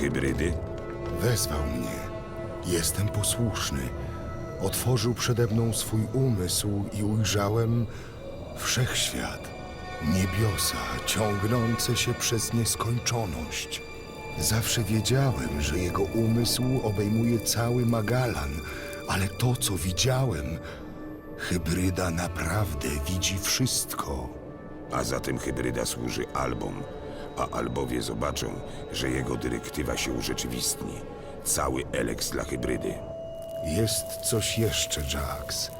hybrydy? Wezwał mnie. Jestem posłuszny. Otworzył przede mną swój umysł i ujrzałem wszechświat. Niebiosa ciągnące się przez nieskończoność. Zawsze wiedziałem, że jego umysł obejmuje cały Magalan, ale to, co widziałem, hybryda naprawdę widzi wszystko. A zatem hybryda służy albom, a albowie zobaczą, że jego dyrektywa się urzeczywistni. Cały eleks dla hybrydy. Jest coś jeszcze, Jax.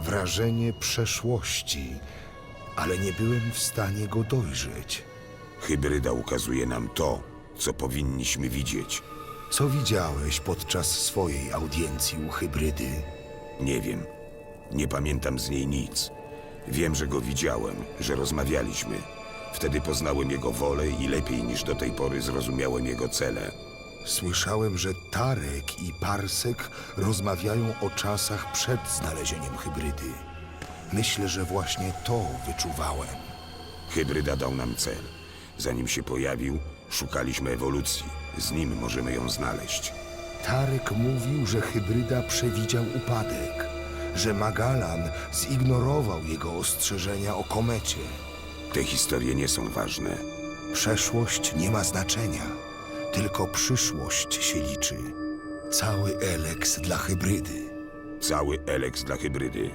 Wrażenie przeszłości, ale nie byłem w stanie go dojrzeć. Hybryda ukazuje nam to, co powinniśmy widzieć. Co widziałeś podczas swojej audiencji u hybrydy? Nie wiem. Nie pamiętam z niej nic. Wiem, że go widziałem, że rozmawialiśmy. Wtedy poznałem jego wolę i lepiej niż do tej pory zrozumiałem jego cele. Słyszałem, że Tarek i Parsek rozmawiają o czasach przed znalezieniem hybrydy. Myślę, że właśnie to wyczuwałem. Hybryda dał nam cel. Zanim się pojawił, szukaliśmy ewolucji. Z nim możemy ją znaleźć. Tarek mówił, że hybryda przewidział upadek, że Magalan zignorował jego ostrzeżenia o komecie. Te historie nie są ważne. Przeszłość nie ma znaczenia, tylko przyszłość się liczy. Cały eleks dla hybrydy. Cały eleks dla hybrydy.